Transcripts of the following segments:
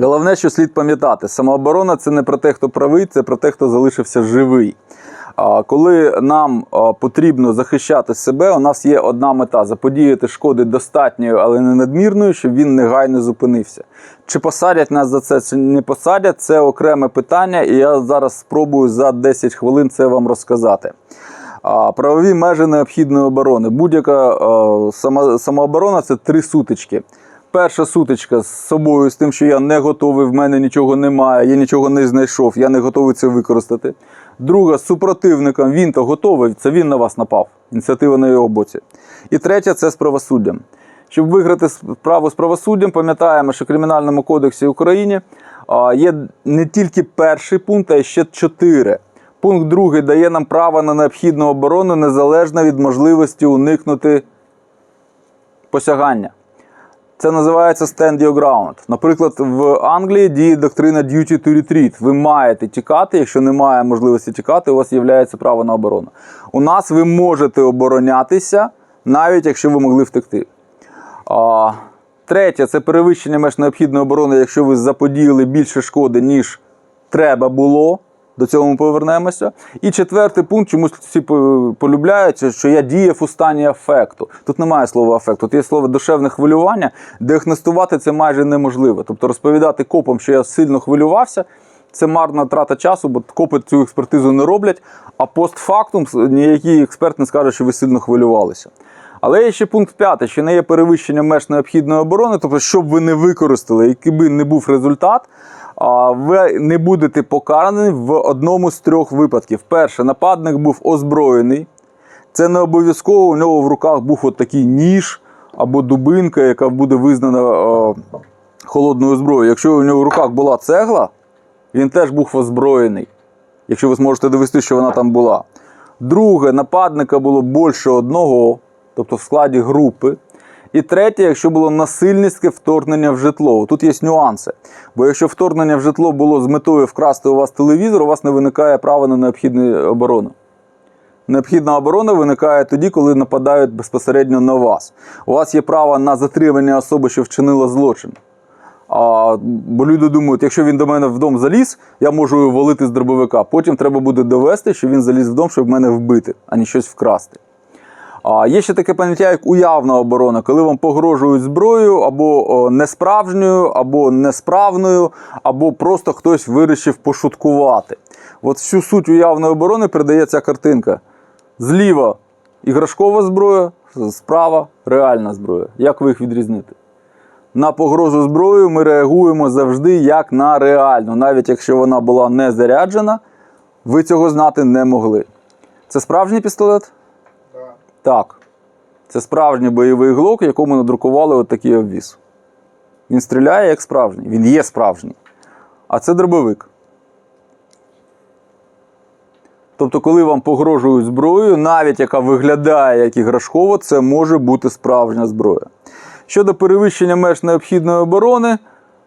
Головне, що слід пам'ятати, самооборона це не про те, хто правий, це про те, хто залишився живий. Коли нам потрібно захищати себе, у нас є одна мета заподіяти шкоди достатньою, але не надмірною, щоб він негайно зупинився. Чи посадять нас за це, чи не посадять, це окреме питання, і я зараз спробую за 10 хвилин це вам розказати. Правові межі необхідної оборони. Будь-яка самооборона це три сутички. Перша сутичка з собою, з тим, що я не готовий, в мене нічого немає, я нічого не знайшов, я не готовий це використати. Друга з супротивником, він то готовий, це він на вас напав. Ініціатива на його боці. І третя це з правосуддям. Щоб виграти справу з правосуддям, пам'ятаємо, що в Кримінальному кодексі України є не тільки перший пункт, а ще чотири. Пункт другий дає нам право на необхідну оборону незалежно від можливості уникнути посягання. Це називається stand your ground. Наприклад, в Англії діє доктрина duty to retreat. Ви маєте тікати. Якщо немає можливості тікати, у вас є право на оборону. У нас ви можете оборонятися, навіть якщо ви могли втекти. А, третє це перевищення меж необхідної оборони, якщо ви заподіяли більше шкоди, ніж треба було. До цього ми повернемося. І четвертий пункт, чомусь всі по- полюбляють, що я діяв у стані афекту. Тут немає слова афекту, тут є слово душевне хвилювання, діагностувати це майже неможливо. Тобто розповідати копам, що я сильно хвилювався, це марна трата часу, бо копи цю експертизу не роблять, а постфактум ніякий експерт не скаже, що ви сильно хвилювалися. Але є ще пункт п'ятий, що не є перевищення меж необхідної оборони, тобто, щоб ви не використали, який би не був результат, ви не будете покарані в одному з трьох випадків. Перше, нападник був озброєний. Це не обов'язково у нього в руках був от такий ніж або дубинка, яка буде визнана е, холодною зброєю. Якщо у нього в руках була цегла, він теж був озброєний. Якщо ви зможете довести, що вона там була. Друге, нападника було більше одного, тобто в складі групи. І третє, якщо було насильницьке вторгнення в житло. Тут є нюанси. Бо якщо вторгнення в житло було з метою вкрасти у вас телевізор, у вас не виникає права на необхідну оборону. Необхідна оборона виникає тоді, коли нападають безпосередньо на вас. У вас є право на затримання особи, що вчинила злочин. А, бо люди думають, якщо він до мене в дом заліз, я можу валити з дробовика. Потім треба буде довести, що він заліз в дом, щоб мене вбити, а не щось вкрасти. А є ще таке поняття, як уявна оборона, коли вам погрожують зброєю або несправжньою, або несправною, або просто хтось вирішив пошуткувати. От всю суть уявної оборони передає ця картинка. Зліва іграшкова зброя, справа реальна зброя. Як ви їх відрізнити? На погрозу зброєю ми реагуємо завжди як на реальну, навіть якщо вона була не заряджена, ви цього знати не могли. Це справжній пістолет? Так. Це справжній бойовий глок, якому надрукували от такий обвіс. Він стріляє як справжній, він є справжній. А це дробовик. Тобто, коли вам погрожують зброєю, навіть яка виглядає як іграшкова, це може бути справжня зброя. Щодо перевищення меж необхідної оборони,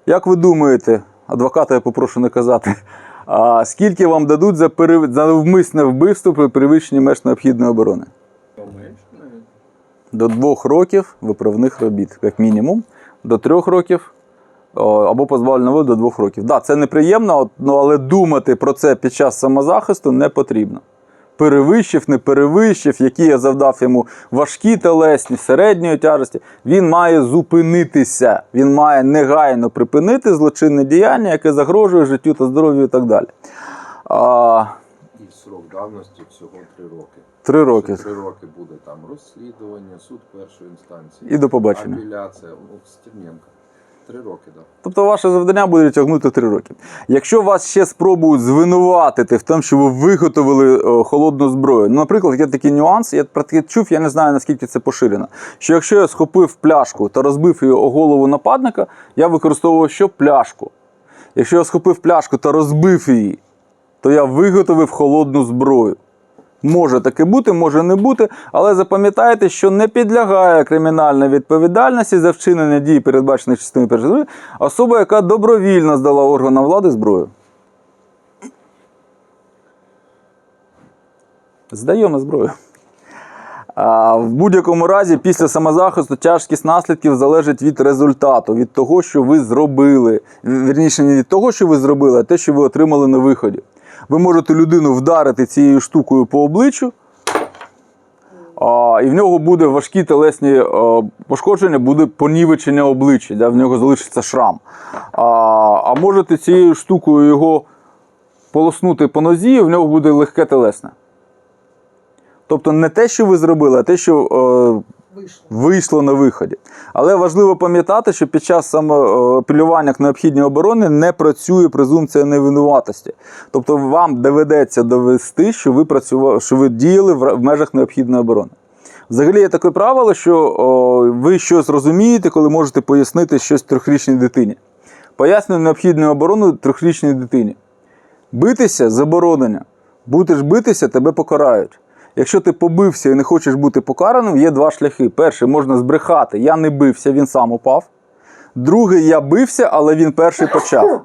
як ви думаєте, адвоката я попрошу не казати, а скільки вам дадуть за навмисне вбивство при перевищенні меж необхідної оборони? До двох років виправних робіт, як мінімум, до трьох років або позбавлення волі до двох років. Да, це неприємно, ну, але думати про це під час самозахисту не потрібно. Перевищив, не перевищив, які я завдав йому важкі телесні, середньої тяжесті, він має зупинитися. Він має негайно припинити злочинне діяння, яке загрожує життю та здоров'ю і так далі. А, срок давності всього три роки. три роки. Три роки буде там розслідування, суд першої інстанції. І до побачення. Апеляція. Стерненко. Три роки, так. Да. Тобто ваше завдання буде тягнути 3 роки. Якщо вас ще спробують звинуватити в тому, що ви виготовили е, холодну зброю, ну, наприклад, є такий нюанс, я про таке чув, я не знаю наскільки це поширено. Що якщо я схопив пляшку та розбив її о голову нападника, я використовував що пляшку. Якщо я схопив пляшку та розбив її, то я виготовив холодну зброю. Може таке бути, може не бути, але запам'ятайте, що не підлягає кримінальній відповідальності за вчинення дій, передбачених частиною першої, особа, яка добровільно здала органам влади зброю. Здаємо зброю. А, в будь-якому разі, після самозахисту тяжкість наслідків залежить від результату, від того, що ви зробили. Вірніше, не від того, що ви зробили, а те, що ви отримали на виході. Ви можете людину вдарити цією штукою по обличчю, а, і в нього буде важкі телесні а, пошкодження, буде понівечення обличчя, да, в нього залишиться шрам. А, а можете цією штукою його полоснути по нозі, і в нього буде легке телесне. Тобто не те, що ви зробили, а те, що е, Вийшло. на виході. Але важливо пам'ятати, що під час самоапелювання к необхідній оборони не працює презумпція невинуватості. Тобто вам доведеться довести, що ви працювали, що ви діяли в межах необхідної оборони. Взагалі є таке правило, що о, ви щось розумієте, коли можете пояснити щось трьохрічній дитині. Пояснюю необхідну оборону трьохрічній дитині. Битися заборонено. Будеш битися, тебе покарають. Якщо ти побився і не хочеш бути покараним, є два шляхи. Перший можна збрехати. Я не бився, він сам упав. Другий, я бився, але він перший почав.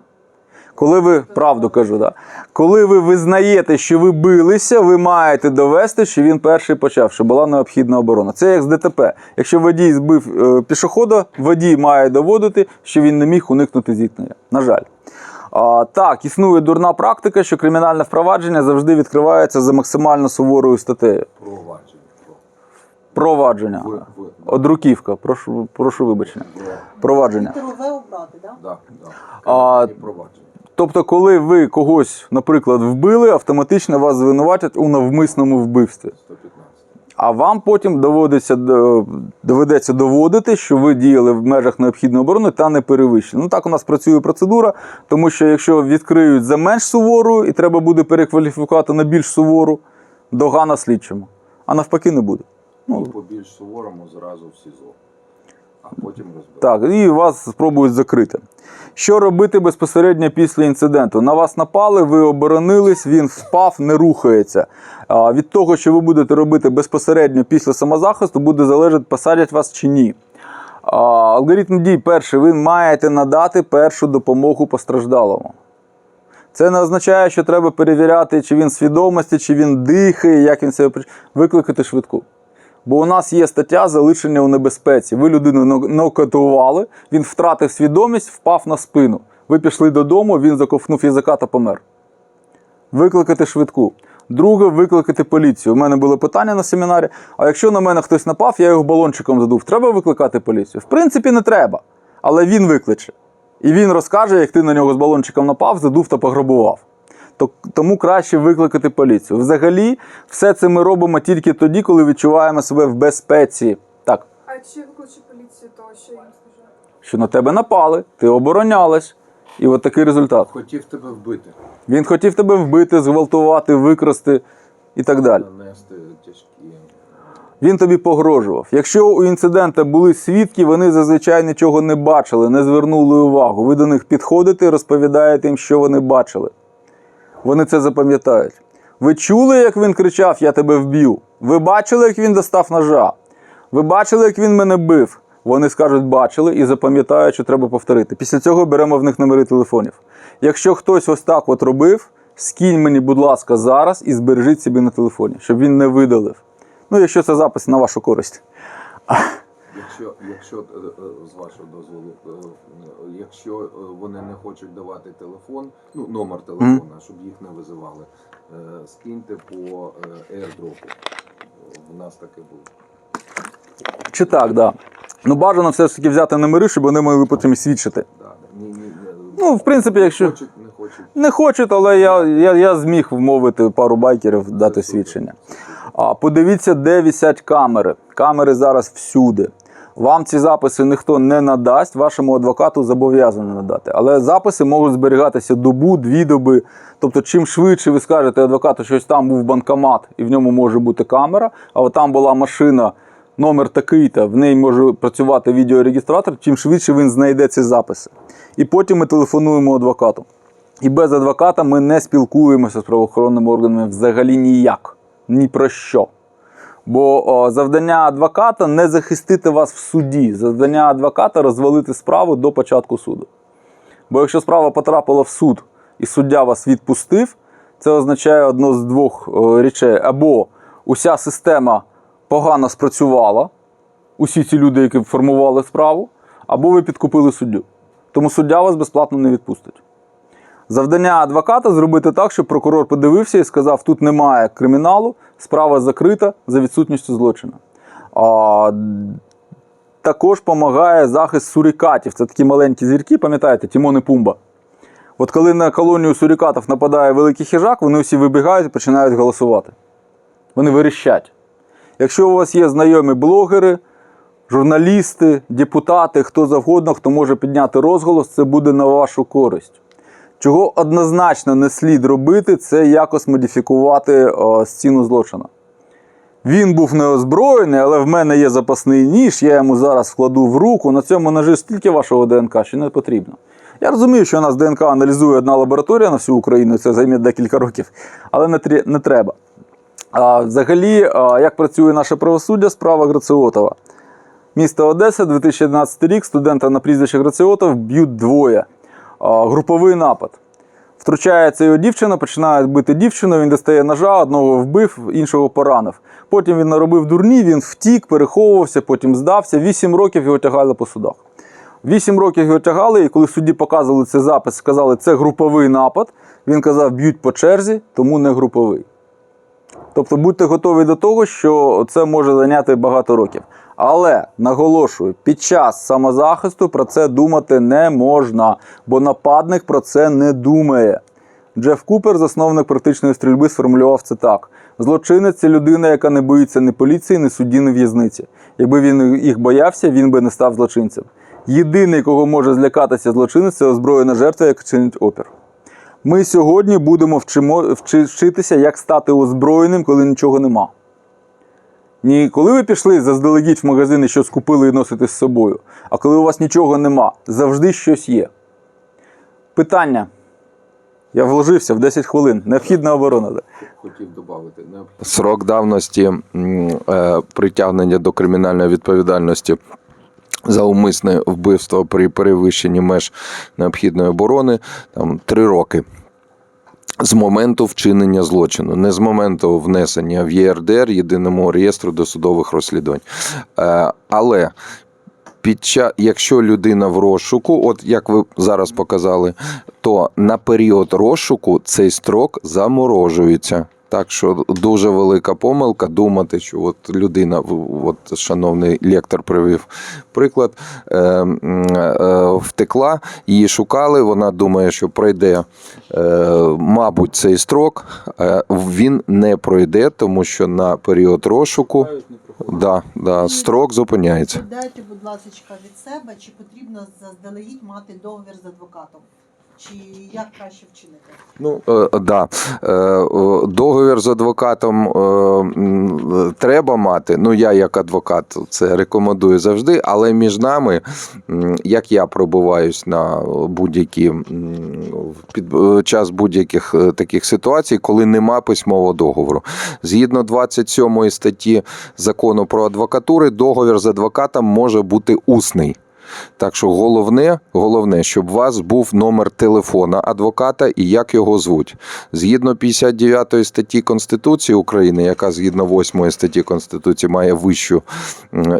Коли ви правду кажу, да. коли ви визнаєте, що ви билися, ви маєте довести, що він перший почав, що була необхідна оборона. Це як з ДТП. Якщо водій збив е, пішохода, водій має доводити, що він не міг уникнути зіткнення. На жаль. А, так, існує дурна практика, що кримінальне впровадження завжди відкривається за максимально суворою статтею. Провадження. Провадження. Одруківка, прошу, прошу вибачення. Провадження. Обрати, так? провадження. Тобто, коли ви когось, наприклад, вбили, автоматично вас звинуватять у навмисному вбивстві. 115. А вам потім доводиться, доведеться доводити, що ви діяли в межах необхідної оборони та не перевищили. Ну так у нас працює процедура, тому що якщо відкриють за менш сувору і треба буде перекваліфікувати на більш сувору, догана слідчому. А навпаки не буде. Ну, по більш суворому зразу в СІЗО. А потім. Так, і вас спробують закрити. Що робити безпосередньо після інциденту? На вас напали, ви оборонились, він впав, не рухається. А, Від того, що ви будете робити безпосередньо після самозахисту, буде залежати, посадять вас чи ні. А, Алгоритм дій перший, ви маєте надати першу допомогу постраждалому. Це не означає, що треба перевіряти, чи він свідомості, чи він дихає, як він себе викликати швидку. Бо у нас є стаття залишення у небезпеці. Ви людину но- нокаутували, він втратив свідомість, впав на спину. Ви пішли додому, він заковтнув язика та помер. Викликати швидку. Друге, викликати поліцію. У мене було питання на семінарі: а якщо на мене хтось напав, я його балончиком задув. Треба викликати поліцію? В принципі, не треба. Але він викличе. І він розкаже, як ти на нього з балончиком напав, задув та пограбував. То- Тому краще викликати поліцію. Взагалі, все це ми робимо тільки тоді, коли відчуваємо себе в безпеці. Так, А чи викличе поліцію, то що їм скаже? що на тебе напали, ти оборонялась. І от такий результат. Хотів тебе вбити, Він хотів тебе вбити, зґвалтувати, викрасти і так далі. нанести тяжкі. Він тобі погрожував. Якщо у інцидента були свідки, вони зазвичай нічого не бачили, не звернули увагу. Ви до них підходите і розповідаєте їм, що вони бачили. Вони це запам'ятають. Ви чули, як він кричав: Я тебе вб'ю. Ви бачили, як він достав ножа. Ви бачили, як він мене бив. Вони скажуть, бачили і запам'ятають, що треба повторити. Після цього беремо в них номери телефонів. Якщо хтось ось так от робив, скинь мені, будь ласка, зараз і збережіть собі на телефоні, щоб він не видалив. Ну, якщо це запис на вашу користь. Якщо, якщо е, е, з вашого дозволу, е, якщо вони не хочуть давати телефон, ну номер телефона, щоб їх не визивали, скиньте по airdrop. У нас таке було. Чи так, так. Да. Ну, бажано все ж таки взяти номери, щоб вони могли потім свідчити. Да, да. Ні, ні, ні. Ну, в принципі, якщо Хочуть, не хочуть. не хочуть, але я, я, я зміг вмовити пару байкерів дати супер. свідчення. А подивіться, де висять камери. Камери зараз всюди. Вам ці записи ніхто не надасть, вашому адвокату зобов'язано надати. Але записи можуть зберігатися добу, дві доби. Тобто, чим швидше ви скажете адвокату, що там був банкомат і в ньому може бути камера, а от там була машина, номер такий-то, в неї може працювати відеорегістратор, чим швидше він знайде ці записи. І потім ми телефонуємо адвокату. І без адвоката ми не спілкуємося з правоохоронними органами взагалі ніяк. Ні про що. Бо о, завдання адвоката не захистити вас в суді. Завдання адвоката розвалити справу до початку суду. Бо якщо справа потрапила в суд і суддя вас відпустив, це означає одно з двох о, речей: або уся система погано спрацювала, усі ці люди, які формували справу, або ви підкупили суддю. Тому суддя вас безплатно не відпустить. Завдання адвоката зробити так, щоб прокурор подивився і сказав, тут немає криміналу, справа закрита за відсутністю злочину. А, також допомагає захист сурикатів. Це такі маленькі звірки, пам'ятаєте, Тімон і Пумба. От коли на колонію сурикатів нападає великий хижак, вони всі вибігають і починають голосувати. Вони виріщать. Якщо у вас є знайомі блогери, журналісти, депутати, хто завгодно, хто може підняти розголос, це буде на вашу користь. Чого однозначно не слід робити, це якось модифікувати о, стіну злочину. Він був неозброєний, але в мене є запасний ніж, я йому зараз вкладу в руку. На цьому ножі стільки вашого ДНК, що не потрібно. Я розумію, що у нас ДНК аналізує одна лабораторія на всю Україну, це займе декілька років, але не, трі- не треба. А, взагалі, а, як працює наше правосуддя, справа Граціотова. Місто Одеса, 2011 рік, студента на прізвище Граціотов б'ють двоє. А, груповий напад. Втручається його дівчина, починає бити дівчину, він достає ножа, одного вбив, іншого поранив. Потім він наробив дурні, він втік, переховувався, потім здався. Вісім років його тягали по судах. Вісім років його тягали, і коли судді показували цей запис, сказали, це груповий напад. Він казав, б'ють по черзі, тому не груповий. Тобто будьте готові до того, що це може зайняти багато років. Але наголошую, під час самозахисту про це думати не можна, бо нападник про це не думає. Джеф Купер, засновник практичної стрільби, сформулював це так: злочинець це людина, яка не боїться ні поліції, ні судді, ні в'язниці. Якби він їх боявся, він би не став злочинцем. Єдиний, кого може злякатися злочинець, це озброєна жертва, яка чинить опір. Ми сьогодні будемо вчимо, вчитися, як стати озброєним, коли нічого нема. Ні коли ви пішли заздалегідь в магазин і щось купили і носите з собою, а коли у вас нічого нема, завжди щось є. Питання. Я вложився в 10 хвилин. Необхідна оборона. Хотів додати. Срок давності е, притягнення до кримінальної відповідальності за умисне вбивство при перевищенні меж необхідної оборони там, три роки. З моменту вчинення злочину, не з моменту внесення в ЄРДР, єдиному реєстру досудових розслідувань. Е, але під час, якщо людина в розшуку, от як ви зараз показали, то на період розшуку цей строк заморожується. Так що дуже велика помилка думати, що от людина, от шановний лектор привів приклад, е, е, втекла, її шукали. Вона думає, що пройде, е, мабуть, цей строк. Е, він не пройде, тому що на період розшуку да, да, строк зупиняється. Дайте, будь ласка, від себе, чи потрібно заздалегідь мати договір з адвокатом? Чи як краще вчинити? Ну, е, да. Е, договір з адвокатом е, треба мати. Ну, я як адвокат це рекомендую завжди, але між нами, як я пробуваюсь на будь-які під е, час будь-яких е, таких ситуацій, коли нема письмового договору. Згідно 27 статті закону про адвокатури, договір з адвокатом може бути усний. Так що головне, головне, щоб у вас був номер телефона адвоката і як його звуть. Згідно 59 статті Конституції України, яка згідно 8 статті Конституції має вищу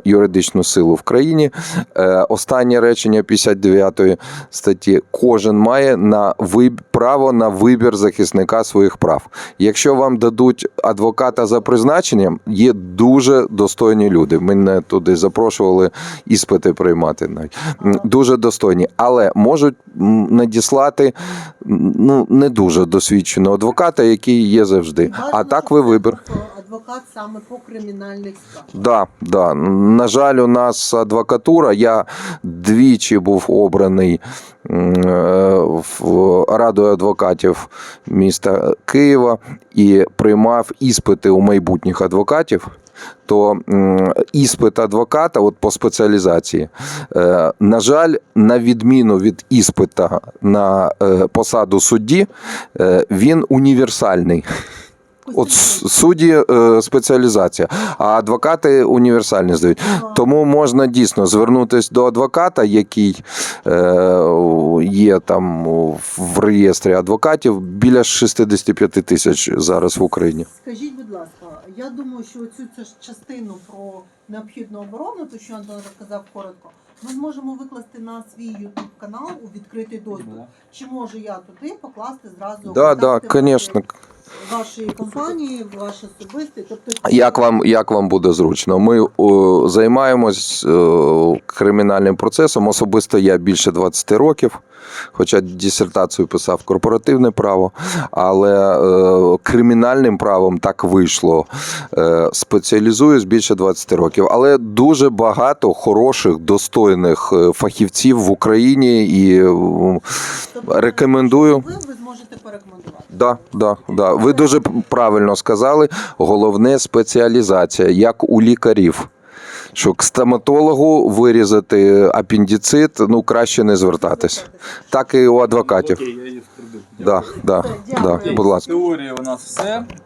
юридичну силу в країні. е, Останнє речення 59 статті: кожен має на виб... право на вибір захисника своїх прав. Якщо вам дадуть адвоката за призначенням, є дуже достойні люди. Мене туди запрошували іспити приймати навіть. Дуже достойні, але можуть надіслати ну, не дуже досвідченого адвоката, який є завжди. А так ви вибір. Адвокат саме по кримінальних справах. Да, да. На жаль, у нас адвокатура. Я двічі був обраний е, в радою адвокатів міста Києва і приймав іспити у майбутніх адвокатів. То іспит адвоката, от по спеціалізації, е, на жаль, на відміну від іспита на е, посаду судді, е, він універсальний. От судді е, спеціалізація, а адвокати універсальні здають. Тому можна дійсно звернутися до адвоката, який е, є там в реєстрі адвокатів біля 65 тисяч зараз в Україні. Скажіть, будь ласка, Я думаю, що цю частину про необхідну оборону, то що Антон розказав коротко, ми зможемо викласти на свій YouTube канал у відкритий доступ. Чи можу я туди покласти зразу Да, да, звісно. Вашої компанії, ваш особистий? Тобто Як вам, як вам буде зручно? Ми о, займаємось о, кримінальним процесом. Особисто я більше 20 років, хоча дисертацію писав корпоративне право, але е, кримінальним правом так вийшло. Е, спеціалізуюсь більше 20 років. Але дуже багато хороших, достойних е, фахівців в Україні і е, Тобто, рекомендую. Ви, ви зможете порекомендувати. Да, да, да. Ви дуже правильно сказали. Головне спеціалізація, як у лікарів. Що к стоматологу вирізати апендицит, ну краще не звертатись. Так і у адвокатів. Окей, я її вкраду. Да, да, да, будь ласка. Теорія у нас все.